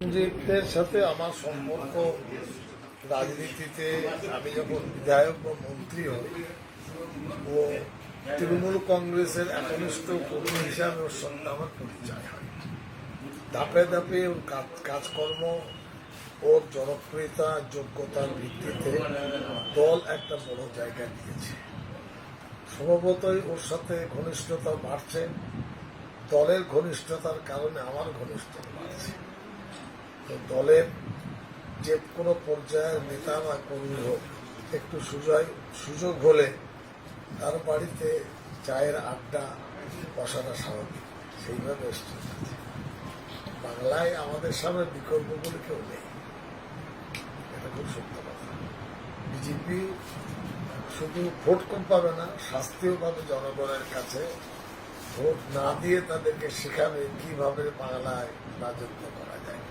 রঞ্জিতের সাথে আমার সম্পর্ক, রাজনীতিতে আমি যখন বিধায়ক বা মন্ত্রী হই, ও তৃণমূল কংগ্রেসের একনিষ্ঠ কর্মী হিসাবে ওর সঙ্গে আমার পরিচয় হয়। ধাপে ধাপে ওর কাজকর্ম, ওর জনপ্রিয়তা, যোগ্যতার ভিত্তিতে দল একটা বড় জায়গা নিয়েছে। স্বভাবতই ওর সাথে ঘনিষ্ঠতা বাড়ছে। দলের ঘনিষ্ঠতার কারণে আমার ঘনিষ্ঠতা বাড়ছে। তো দলের যে কোনো পর্যায়ের নেতা বা কর্মী হোক, একটু সুযোগ সুযোগ হলে তার বাড়িতে চায়ের আড্ডা বসাটা স্বাভাবিক। সেইভাবে বাংলায় আমাদের সামনে বিকল্পগুলি কেউ নেই। বিজেপি শুধু ভোট কম পাবে না শাস্তিও পাবে জনগণের কাছে ভোট না দিয়ে তাদেরকে শেখাবে কীভাবে বাংলায় রাজত্ব করা যায়।